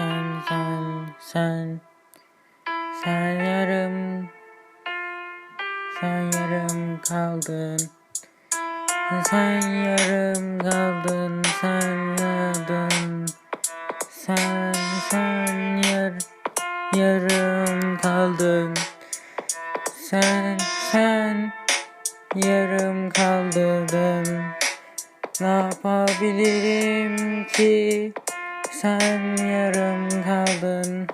sen sen sen sen yarım sen yarım kaldın. Sen yarım kaldın sen yarım sen sen yar yarım kaldın. Sen sen yarım kaldın. Ne yapabilirim ki sen yarım kaldın.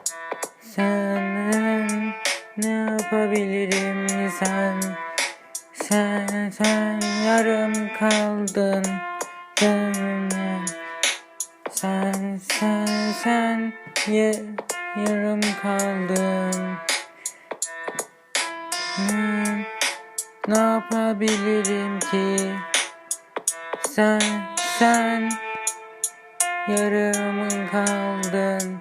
Sen ne yapabilirim sen? Sen sen yarım kaldın. Sen sen sen sen ya, yarım kaldın. Hmm, ne yapabilirim ki? Sen sen yarım kaldın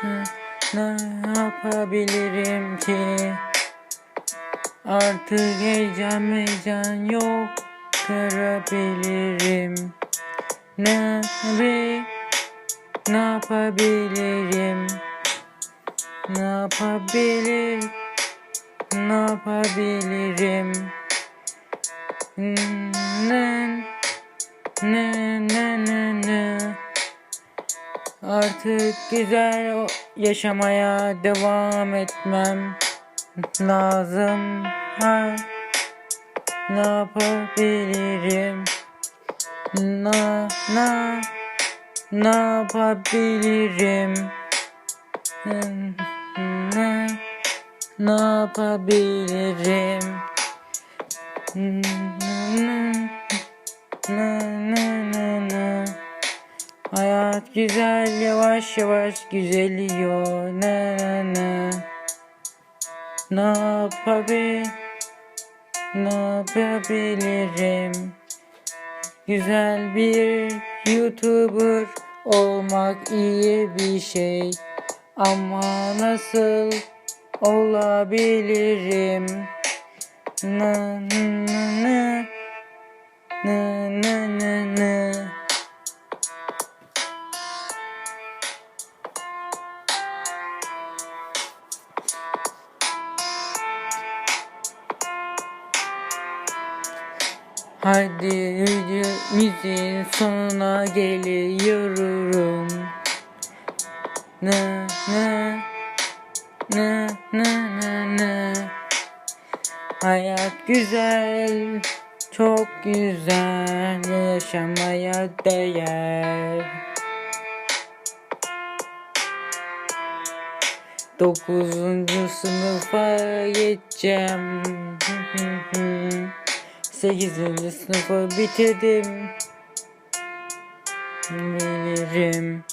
Hmm. Ne- yapabilirim ki? Artık heyecan heyecan yok. Kırabilirim. Ne bi Ne yapabilirim? Ne yapabilir Ne yapabilirim Ne Ne ne ne ne Artık güzel yaşamaya devam etmem lazım. Ha, ne yapabilirim? Na na ne yapabilirim? Ne ne? Ne ne Hayat güzel yavaş yavaş güzeliyor. Ne ne ne Ne yapabil Ne yapabilirim? Güzel bir YouTuber olmak iyi bir şey. Ama nasıl olabilirim. Ne ne ne Ne ne ne ne Hadi videomuzun sonuna geliyorum. Ne ne ne ne ne ne Hayat güzel, çok güzel, yaşamaya değer. Dokuzuncu sınıfa geçeceğim. Sekizinci sınıfı bitirdim. Bilirim.